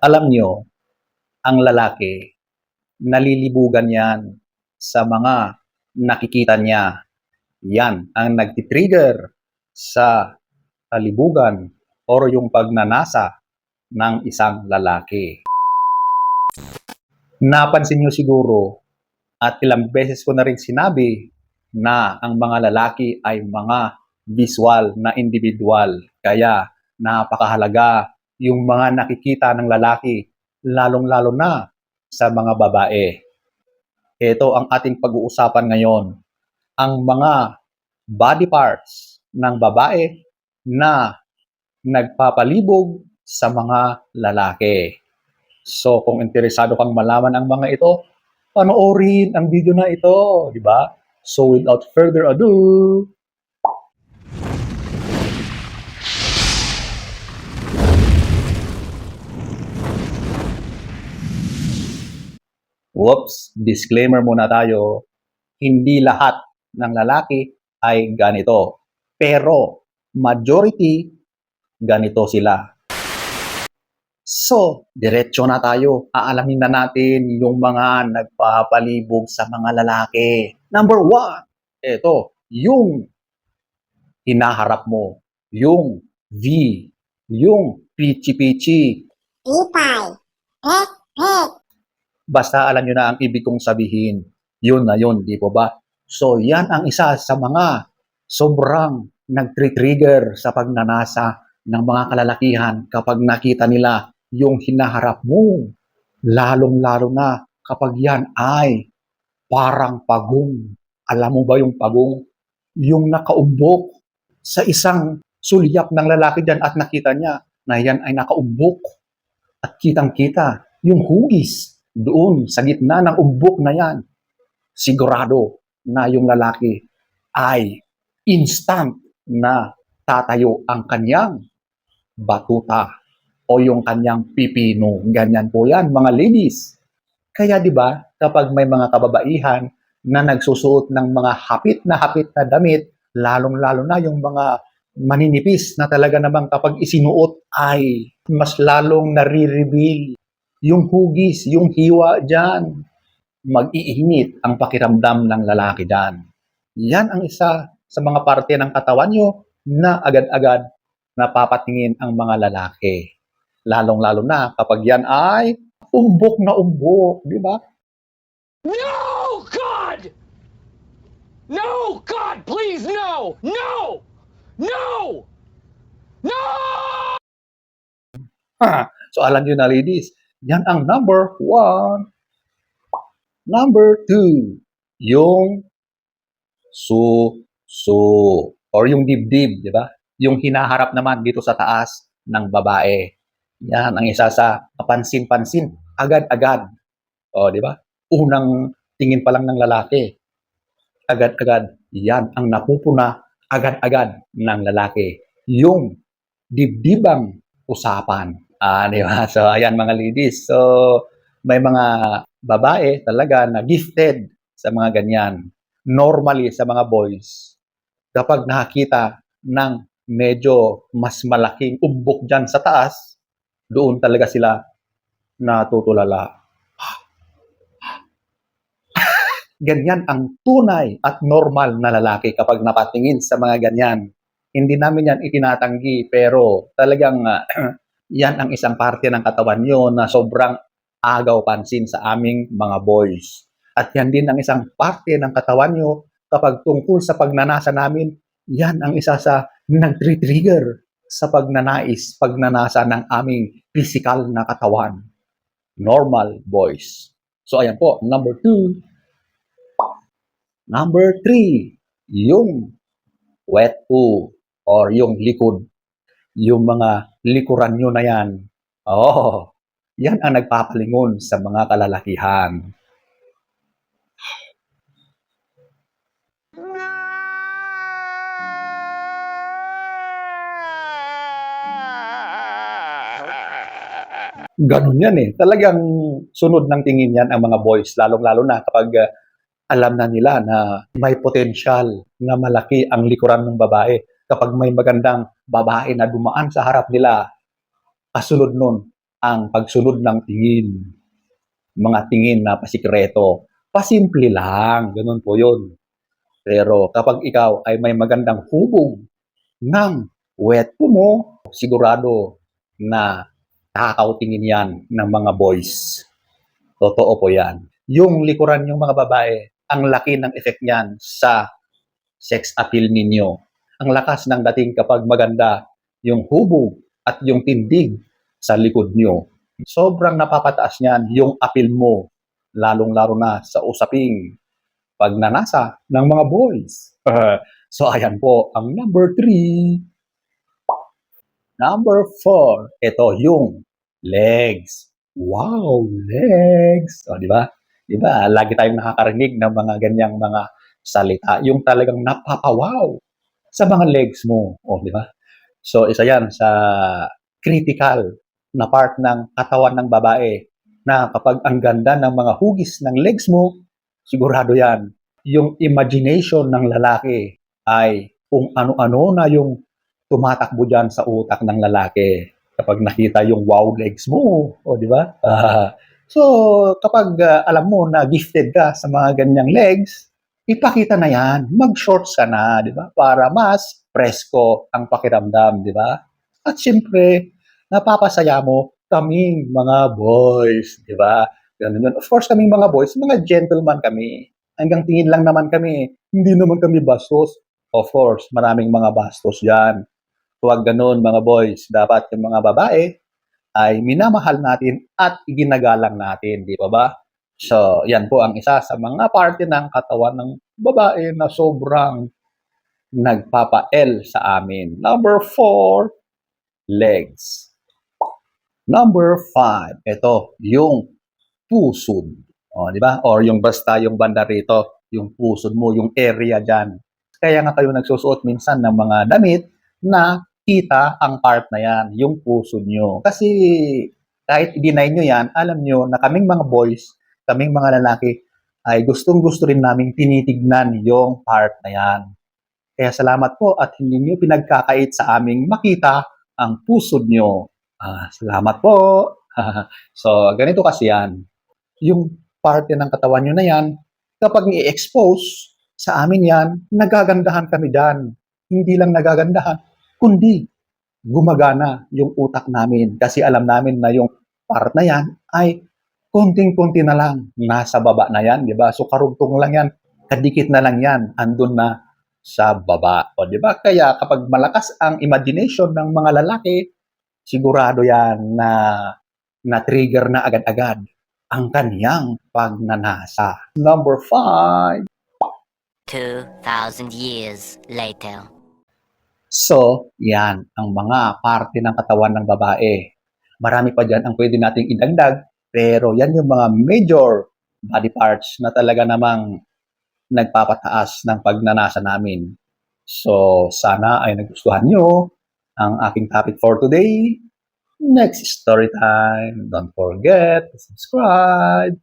Alam nyo, ang lalaki, nalilibugan yan sa mga nakikita niya. Yan ang nagtitrigger sa kalibugan or yung pagnanasa ng isang lalaki. Napansin nyo siguro at ilang beses ko na rin sinabi na ang mga lalaki ay mga visual na individual. Kaya napakahalaga yung mga nakikita ng lalaki, lalong-lalo na sa mga babae. Ito ang ating pag-uusapan ngayon. Ang mga body parts ng babae na nagpapalibog sa mga lalaki. So kung interesado kang malaman ang mga ito, panoorin ang video na ito, di ba? So without further ado, Whoops, disclaimer muna tayo. Hindi lahat ng lalaki ay ganito. Pero majority ganito sila. So, diretso na tayo. Aalamin na natin yung mga nagpapalibog sa mga lalaki. Number one, ito, yung hinaharap mo. Yung V, yung pichi-pichi, Ipay. Pek, pek. Basta alam nyo na ang ibig kong sabihin. Yun na yun, di po ba? So, yan ang isa sa mga sobrang nag-trigger sa pagnanasa ng mga kalalakihan kapag nakita nila yung hinaharap mo. Lalong-lalo na kapag yan ay parang pagong. Alam mo ba yung pagong? Yung nakaumbok sa isang sulyak ng lalaki dyan at nakita niya na yan ay nakaumbok. At kitang-kita yung hugis doon sa gitna ng umbok na yan, sigurado na yung lalaki ay instant na tatayo ang kanyang batuta o yung kanyang pipino. Ganyan po yan, mga ladies. Kaya di ba, kapag may mga kababaihan na nagsusuot ng mga hapit na hapit na damit, lalong-lalo na yung mga maninipis na talaga namang kapag isinuot ay mas lalong nare-reveal yung hugis, yung hiwa dyan. Mag-iinit ang pakiramdam ng lalaki dyan. Yan ang isa sa mga parte ng katawan nyo na agad-agad napapatingin ang mga lalaki. Lalong-lalo na kapag yan ay umbok na umbok, di ba? No, God! No, God, please, no! No! No! No! Ha! So alam nyo na ladies, yan ang number one. Number two, yung su-su or yung dibdib, di ba? Yung hinaharap naman dito sa taas ng babae. Yan ang isa sa kapansin-pansin, agad-agad. O, di ba? Unang tingin pa lang ng lalaki, agad-agad, yan ang napupuna agad-agad ng lalaki. Yung dibdibang usapan. Ah, di ba? So, ayan mga ladies. So, may mga babae talaga na gifted sa mga ganyan. Normally, sa mga boys, kapag nakakita ng medyo mas malaking umbok dyan sa taas, doon talaga sila natutulala. ganyan ang tunay at normal na lalaki kapag napatingin sa mga ganyan. Hindi namin yan itinatanggi, pero talagang ah, yan ang isang parte ng katawan nyo na sobrang agaw pansin sa aming mga boys. At yan din ang isang parte ng katawan nyo kapag tungkol sa pagnanasa namin, yan ang isa sa nag-trigger sa pagnanais, pagnanasa ng aming physical na katawan. Normal boys. So ayan po, number two. Number three, yung wet poo or yung likod. Yung mga likuran nyo na yan. Oh, yan ang nagpapalingon sa mga kalalakihan. Ganun yan eh. Talagang sunod ng tingin yan ang mga boys, lalong-lalo na kapag uh, alam na nila na may potensyal na malaki ang likuran ng babae. Kapag may magandang babae na dumaan sa harap nila, kasunod nun, ang pagsunod ng tingin. Mga tingin na pasikreto. Pasimple lang. Ganun po yun. Pero kapag ikaw ay may magandang hubog ng wet mo, sigurado na nakakautingin yan ng mga boys. Totoo po yan. Yung likuran yung mga babae, ang laki ng effect niyan sa sex appeal ninyo. Ang lakas ng dating kapag maganda yung hubog at yung tindig sa likod nyo. Sobrang napapataas niyan yung appeal mo, lalong-laro na sa usaping pagnanasa ng mga boys. so ayan po, ang number three. Number four, ito yung legs. Wow, legs. O, di ba? Di ba? Lagi tayong nakakarinig ng mga ganyang mga salita. Yung talagang napapawaw sa mga legs mo. O, di ba? So, isa yan sa critical na part ng katawan ng babae na kapag ang ganda ng mga hugis ng legs mo, sigurado yan. Yung imagination ng lalaki ay kung ano-ano na yung tumatakbo dyan sa utak ng lalaki kapag nakita yung wow legs mo. O, di ba? Ah, so, kapag ah, alam mo na gifted ka sa mga ganyang legs, ipakita na yan. Mag-shorts ka na, di ba? Para mas presko ang pakiramdam, di ba? At siyempre, napapasaya mo kaming mga boys, di ba? Ganun. Of course, kaming mga boys, mga gentleman kami. Hanggang tingin lang naman kami. Hindi naman kami bastos. Of course, maraming mga bastos dyan. Huwag ganun, mga boys. Dapat yung mga babae ay minamahal natin at ginagalang natin, di ba ba? So, yan po ang isa sa mga parte ng katawan ng babae na sobrang nagpapa-L sa amin. Number four, legs. Number five, ito, yung pusod. O, di ba? Or yung basta yung banda rito, yung pusod mo, yung area dyan. Kaya nga kayo nagsusuot minsan ng mga damit na kita ang part na yan, yung pusod nyo. Kasi kahit i-deny nyo yan, alam nyo na kaming mga boys, kaming mga lalaki, ay gustong gusto rin namin tinitignan yung part na yan. Kaya salamat po at hindi nyo pinagkakait sa aming makita ang pusod nyo. Ah, salamat po. so, ganito kasi yan. Yung parte ng katawan nyo na yan, kapag i-expose sa amin yan, nagagandahan kami dyan. Hindi lang nagagandahan, kundi gumagana yung utak namin. Kasi alam namin na yung part na yan ay konting-konti na lang. Nasa baba na yan, di ba? So, karugtong lang yan. Kadikit na lang yan. Andun na sa baba. O, di ba? Kaya kapag malakas ang imagination ng mga lalaki, sigurado yan na na-trigger na agad-agad ang kaniyang pagnanasa. Number five. 2,000 years later. So, yan ang mga parte ng katawan ng babae. Marami pa dyan ang pwede nating idagdag, pero yan yung mga major body parts na talaga namang nagpapataas ng pagnanasa namin. So, sana ay nagustuhan nyo ang aking topic for today. Next story time. Don't forget to subscribe.